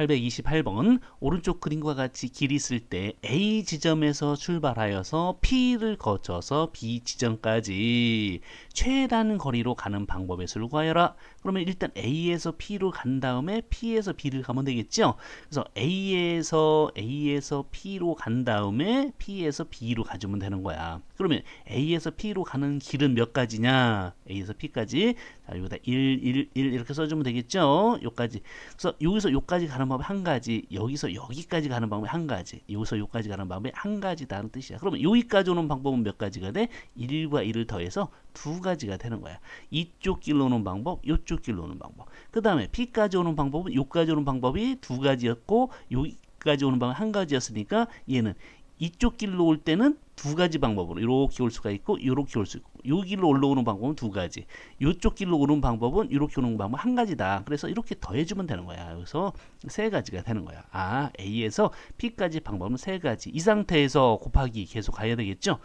828번 오른쪽 그림과 같이 길이 있을 때 A 지점에서 출발하여서 P를 거쳐서 B 지점까지 최단 거리로 가는 방법의 수를 구하여라. 그러면 일단 A에서 P로 간 다음에 P에서 B를 가면 되겠죠. 그래서 A에서 A에서 P로 간 다음에 P에서 B로 가주면 되는 거야. 그러면 A에서 P로 가는 길은 몇 가지냐? A에서 P까지 자 여기다 1, 1, 1 이렇게 써주면 되겠죠. 요까지. 그래서 여기서 요까지 가는 방법 한 가지, 여기서 여기까지 가는 방법 한 가지, 여기서 요까지 가는 방법이 한 가지다는 뜻이야. 그러면 여기까지 오는 방법은 몇 가지가 돼? 1과 1을 더해서 두 가지가 되는 거야. 이쪽 길로 오는 방법, 요쪽 길로 오는 방법. 그 다음에 P까지 오는 방법은 요까지 오는 방법이 두 가지였고 여기까지 오는 방법 한 가지였으니까 얘는 이쪽 길로 올 때는 두 가지 방법으로 이렇게 올 수가 있고 이렇게 올 수 있고 요 길로 올라오는 방법은 두 가지 요쪽 길로 오는 방법은 이렇게 오는 방법 한 가지다 그래서 이렇게 더해주면 되는 거야 그래서 세 가지가 되는 거야 아 A에서 P까지 방법은 세 가지 이 상태에서 곱하기 계속 가야 되겠죠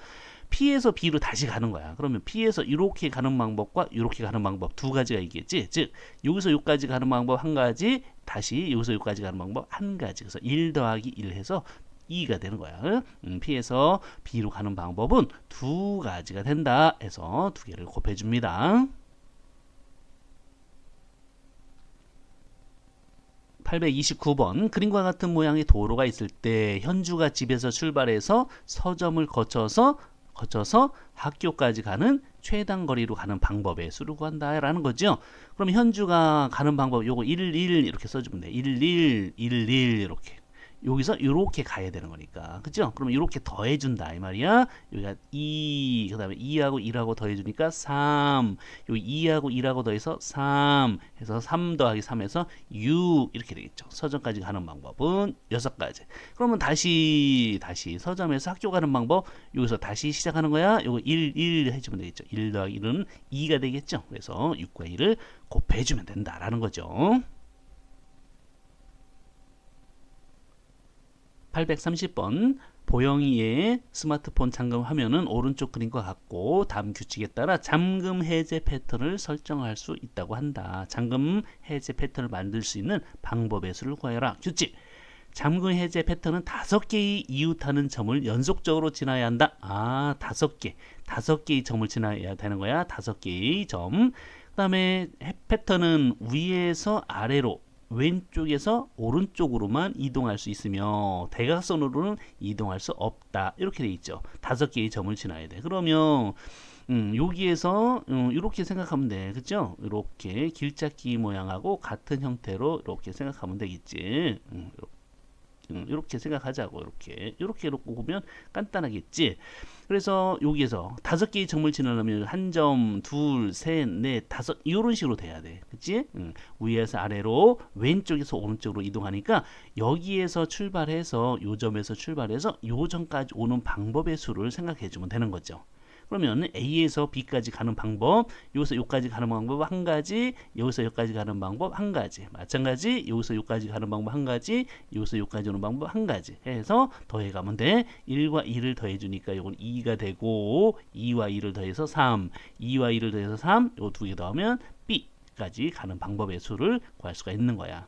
P에서 B로 다시 가는 거야. 그러면 P에서 이렇게 가는 방법과 이렇게 가는 방법 두 가지가 있겠지. 즉 여기서 여기까지 가는 방법 한 가지, 다시 여기서 여기까지 가는 방법 한 가지. 그래서 1 더하기 1 해서 2가 되는 거야. 음, P에서 B로 가는 방법은 두 가지가 된다 해서 두 개를 곱해 줍니다. 829번 그림과 같은 모양의 도로가 있을 때 현주가 집에서 출발해서 서점을 거쳐서 거쳐서 학교까지 가는 최단 거리로 가는 방법의 수를 구한다라는 거죠. 그럼 현주가 가는 방법 요거 1, 1 이렇게 써주면 돼. 1, 1, 1, 1 이렇게. 여기서 이렇게 가야 되는 거니까. 그죠? 그러면 이렇게 더해준다 이 말이야. 여기가 2 그 다음에 2하고 1하고 더해주니까 3 여기 2하고 1하고 더해서 3 해서 3 더하기 3에서 6 이렇게 되겠죠. 서점까지 가는 방법은 6가지. 그러면 다시 다시 서점에서 학교 가는 방법 여기서 다시 시작하는 거야? 요거 1 1 해주면 되겠죠. 1 더하기 1은 2가 되겠죠. 그래서 6과 1을 곱해주면 된다라는 거죠 830번 보영이의 스마트폰 잠금 화면은 오른쪽 그림과 같고 다음 규칙에 따라 잠금 해제 패턴을 설정할 수 있다고 한다. 잠금 해제 패턴을 만들 수 있는 방법의 수를 구하여라. 규칙. 잠금 해제 패턴은 다섯 개의 이웃하는 점을 연속적으로 지나야 한다. 아, 다섯 개. 다섯 개의 점을 지나야 되는 거야. 다섯 개의 점. 그 다음에 패턴은 위에서 아래로 왼쪽에서 오른쪽으로만 이동할 수 있으며 대각선으로는 이동할 수 없다. 이렇게 돼 있죠. 다섯 개의 점을 지나야 돼. 그러면 음, 여기에서 음, 이렇게 생각하면 돼. 그죠? 이렇게 길잡기 모양하고 같은 형태로 이렇게 생각하면 되겠지. 음, 이렇게 생각하자고 이렇게 이렇게 놓고 보면 간단하겠지. 그래서 여기에서 다섯 개의 점을 지나려면 한 점, 둘, 셋, 넷, 다섯 이런 식으로 돼야 돼. 그치? 응. 위에서 아래로 왼쪽에서 오른쪽으로 이동하니까 여기에서 출발해서 요 점에서 출발해서 요 점까지 오는 방법의 수를 생각해 주면 되는 거죠. 그러면 A에서 B까지 가는 방법, 여기서 여기까지 가는 방법 한 가지, 여기서 여기까지 가는 방법 한 가지, 마찬가지 여기서 여기까지 가는 방법 한 가지, 여기서 여기까지 오는 방법 한 가지 해서 더해가면 돼. 1과 2를 더해주니까 이건 2가 되고 2와 2를 더해서 3, 2와 2를 더해서 3, 요 두 개 더하면 B까지 가는 방법의 수를 구할 수가 있는 거야.